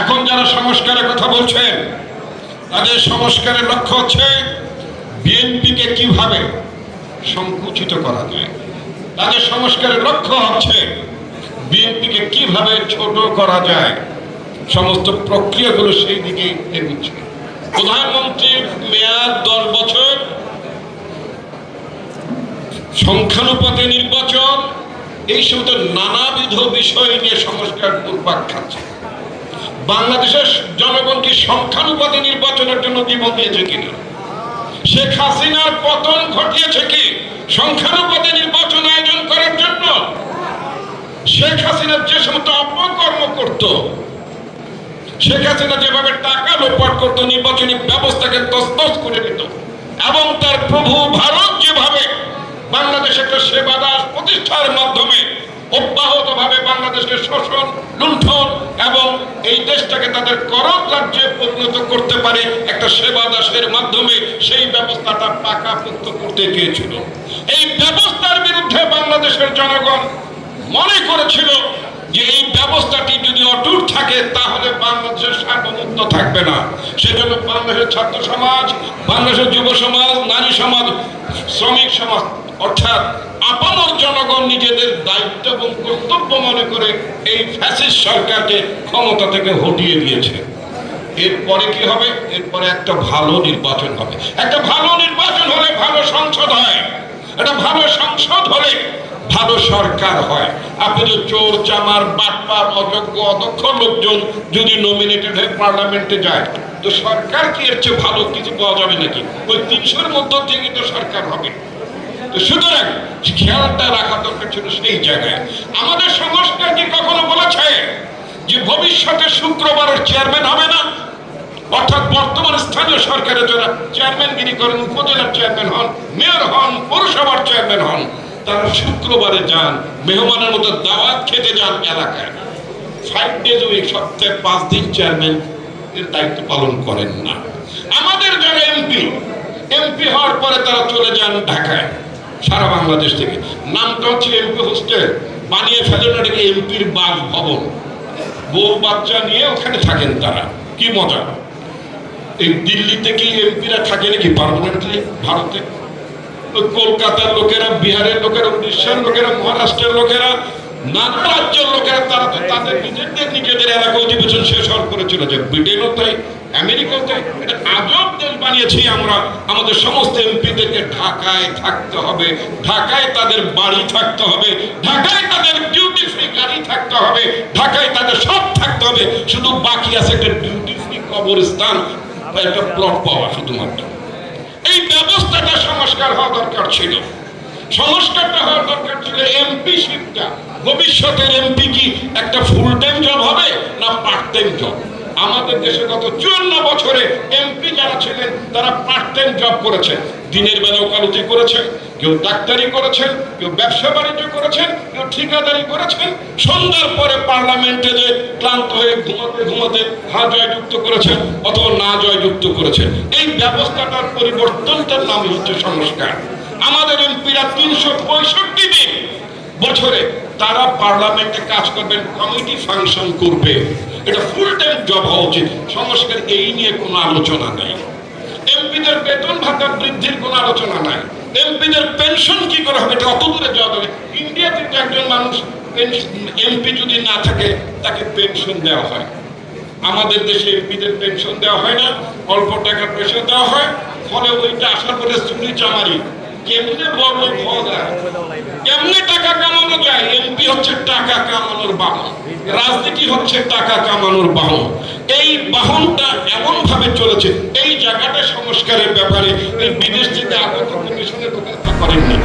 এখন যারা সংস্কারের কথা বলছেন, তাদের সংস্কারের লক্ষ্য হচ্ছে বিএনপিকে কীভাবে সংকুচিত করা যায়। তাদের সংস্কারের লক্ষ্য হচ্ছে বিএনপিকে কীভাবে ছোট করা যায়। সমস্ত প্রক্রিয়াগুলো সেই দিকে এগুচ্ছে। প্রধানমন্ত্রীর মেয়াদ দশ বছর সংখ্যানুপাতে নির্বাচন, এই সমস্ত নানাবিধ বিষয় নিয়ে সংস্কার দুর্ভাগ খাচ্ছে বাংলাদেশের জনগণ কি সংখ্যানুপাতে নির্বাচনের জন্য জীবন দিয়েছে কিনা? শেখ হাসিনার পতন ঘটিয়েছে কি? সংখ্যানুপাতে নির্বাচন আয়োজন করার জন্য? শেখ হাসিনা যে সমস্ত অপকর্ম করত, শেখ হাসিনা যেভাবে টাকা লোপাট করত, নির্বাচনী ব্যবস্থাকে তস্তস করে দিত, এবং তার প্রভু ভারত যেভাবে বাংলাদেশ একটা সেবা দাস প্রতিষ্ঠার মাধ্যমে বাংলাদেশকে শোষণ, লুণ্ঠন এবং এই দেশটাকে তাদের রাজ্যে পরিণত করতে পারে একটা সেবা দাসের মাধ্যমে, সেই ব্যবস্থাটা করতে এই ব্যবস্থার বিরুদ্ধে বাংলাদেশের জনগণ মনে করেছিল যে এই ব্যবস্থাটি যদি অটুট থাকে, তাহলে বাংলাদেশের সার্বভৌমত্ব থাকবে না। সেজন্য বাংলাদেশের ছাত্র সমাজ, বাংলাদেশের যুব সমাজ, নারী সমাজ, শ্রমিক সমাজ, অর্থাৎ আপামর জনগণ নিজেদের দায়িত্ব এবং কর্তব্য মনে করে এই ফ্যাসিস্ট সরকারকে ক্ষমতা থেকে হটিয়ে দিয়েছে। এরপরে কি হবে? এরপরে একটা ভালো নির্বাচন হবে। একটা ভালো নির্বাচন হলে ভালো সংসদ হয়। একটা ভালো সংসদ হলে ভালো সরকার হয়। আপনি তো চোর, চামার, বাটপার, অযোগ্য, অদক্ষ লোকজন যদি নমিনেটেড হয়ে পার্লামেন্টে যায়, তো সরকার কি এর চেয়ে ভালো কিছু পাওয়া যাবে নাকি? ওই তিনশোর মধ্য থেকে তো সরকার হবে। তো সুতরাং খেয়ালটা রাখা দরকার ছিল সেই জায়গায়। আমাদের সংস্কার কি কখনো বলেছে যে ভবিষ্যতে শুক্রবারের চেয়ারম্যান হবে না? অর্থাৎ বর্তমান স্থানীয় সরকারের যারা চেয়ারম্যানগিরি করেন, উপজেলার চেয়ারম্যান হন, মেয়র হন, পৌরসভার চেয়ারম্যান হন, তারা শুক্রবারে যান, মেহমানের মতো দাওয়াত খেতে যান এলাকায়। ফাইভ ডেজ উইক সপ্তাহে পাঁচ দিন চেয়ারম্যান এর দায়িত্ব পালন করেন না। আমাদের যারা এমপি এমপি হওয়ার পরে তারা চলে যান ঢাকায়। সারা বাংলাদেশ থেকে। নামটা হচ্ছে এমপি হোস্টেল বানিয়ে ফেলেন এটাকে এমপির বাসভবন বউ বাচ্চা নিয়ে ওখানে থাকেন তারা। কি মজা। এই দিল্লিতে কি এমপিরা থাকে নাকি পার্মানেন্টলি ভারতে? কলকাতার লোকেরা, বিহারের লোকেরা, উড়িষ্যার লোকেরা, মহারাষ্ট্রের লোকেরা রাজ্যের লোকেরা তারা তো তাদের নিজেদের নিজেদের এলাকা অধিবেশন শেষ হওয়ার চলে যায় ব্রিটেনও তাই আমেরিকাও তাই। আজব দেশ বানিয়েছি আমরা। আমাদের সমস্ত এমপিদেরকে ঢাকায় থাকতে হবে। ঢাকায় তাদের বাড়ি থাকতে হবে। ঢাকায় তাদের ডিউটি ফ্রি গাড়ি থাকতে হবে। ঢাকায় তাদের সব থাকতে হবে। শুধু বাকি আছে একটা ডিউটি ফ্রি কবরস্থান একটা প্লট পাওয়া শুধুমাত্র। এই ব্যবস্থাটা সংস্কার হওয়া দরকার ছিল। সংস্কারটা হওয়ার দরকার ছিল ভবিষ্যতের এমপি কি? একটা ফুল টাইম জব হবে না পার্ট টাইম জব আমাদের দেশে গত চুয়ান্ন বছরে এমপি যারা ছিলেন, তারা পার্ট টাইম জব করেছেন। দিনের বেলা ওকালতি করেছেন, কেউ ডাক্তারি করেছেন, কেউ ব্যবসা বাণিজ্য করেছেন, কেউ ঠিকাদারি করেছেন। সন্ধ্যার পরে পার্লামেন্টে যে ক্লান্ত হয়ে ঘুমাতে ঘুমাতে হা জয়যুক্ত করেছেন অথবা না জয়যুক্ত করেছেন। এই ব্যবস্থাটার পরিবর্তনটার নামই হচ্ছে সংস্কার। আমাদের এমপিরা তিনশো পঁয়ষট্টি দিন বছরে তারা পার্লামেন্টে কাজ করবেন, কমিটি ফাংশন করবে। এটা ফুল টাইম জব হওয়া উচিত। সংস্কার এই নিয়ে কোনো আলোচনা নেই। এমপিদের বেতন ভাতা বৃদ্ধির কোনো আলোচনা নাই। এমপিদের পেনশন কি করে হবে এটা অত দূরে যাওয়া যাবে ইন্ডিয়াতে তো একজন মানুষ এমপি যদি না থাকে, তাকে পেনশন দেওয়া হয়। আমাদের দেশে এমপিদের পেনশন দেওয়া হয় না। অল্প টাকার পেনশন দেওয়া হয়। ফলে ওইটা আসার পরে চুরি চামারি কেমনে বড় কেমনে টাকা কামানো যায়? এমপি হচ্ছে টাকা কামানোর বাহন। রাজনীতি হচ্ছে টাকা কামানোর বাহন। এই বাহনটা এমন ভাবে চলেছে, এই জায়গাটা সংস্কারের ব্যাপারে বিদেশ থেকে আগত কমিশনের কথা করেননি।